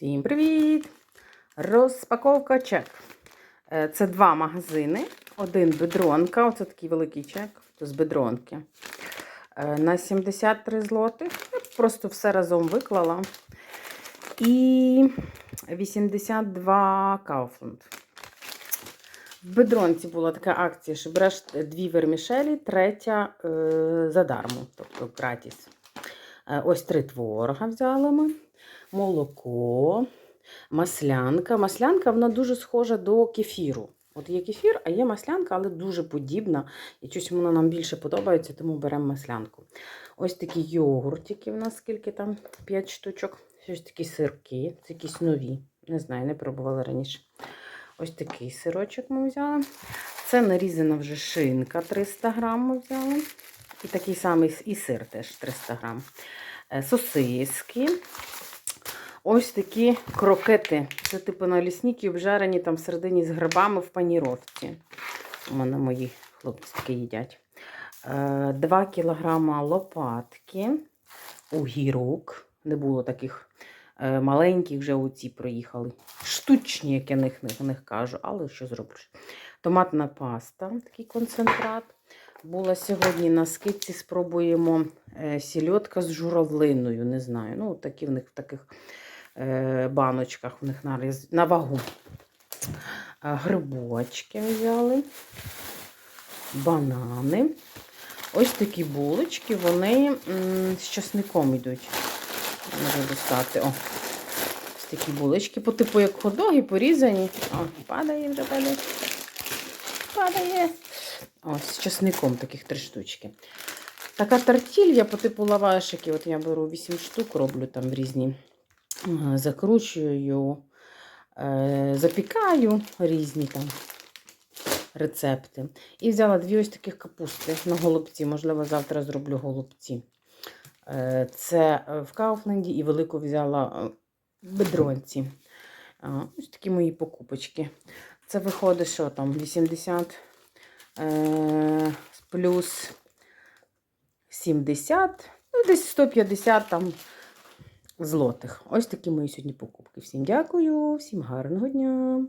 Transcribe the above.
Всім привіт! Розпаковка чек. Е, Це два магазини. Один бедронка, оце такий великий чек з бедронки. Е, На 73 злотих. Я Просто все разом виклала. І 82 Kaufland. В бедронці була така акція, що береш дві вермішелі, третя е, задармо, тобто гратіс. Е, ось три творога взяли ми молоко, маслянка. Маслянка вона дуже схожа до кефіру. От є кефір, а є маслянка, але дуже подібна. І щось вона нам більше подобається, тому беремо маслянку. Ось такі йогуртики в нас скільки там? 5 штучок. Ось такі сирки, це якісь нові. Не знаю, не пробувала раніше. Ось такий сирочок ми взяли. Це нарізана вже шинка 300 грам ми взяли. І такий самий і сир теж 300 грам. Е, Сосиски. Ось такі крокети. Це типу налісники обжарені там всередині з грибами в паніровці. У мене мої хлопці такі їдять. 2 кілограма лопатки, огірок. Не було таких е, маленьких, вже оці проїхали. Штучні, як я них, них, них кажу, але що зробиш? Томатна паста, такий концентрат. Була сьогодні на скидці, спробуємо е, сільотка з журавлиною. Не знаю. Ну, такі в них в таких е, баночках в них наріз, на вагу. А, Грибочки взяли, банани. Ось такі булочки, вони з часником йдуть. Можна достати. О, ось такі булочки, по типу як ходоги, порізані. О, падає вже падає. Падає. Ось з часником таких три штучки. Така тортілья по типу лавашики. От я беру 8 штук, роблю там в різні. Закручую, е, запікаю різні там рецепти. І взяла дві ось таких капусти на голубці. Можливо, завтра зроблю голубці. Е, Це е, в Кауфленді і велику взяла бедронці. Ось такі мої покупочки. Це виходить, що там 80 е, плюс 70, ну десь 150 там злотих. Ось такі мої сьогодні покупки. Всім дякую, всім гарного дня!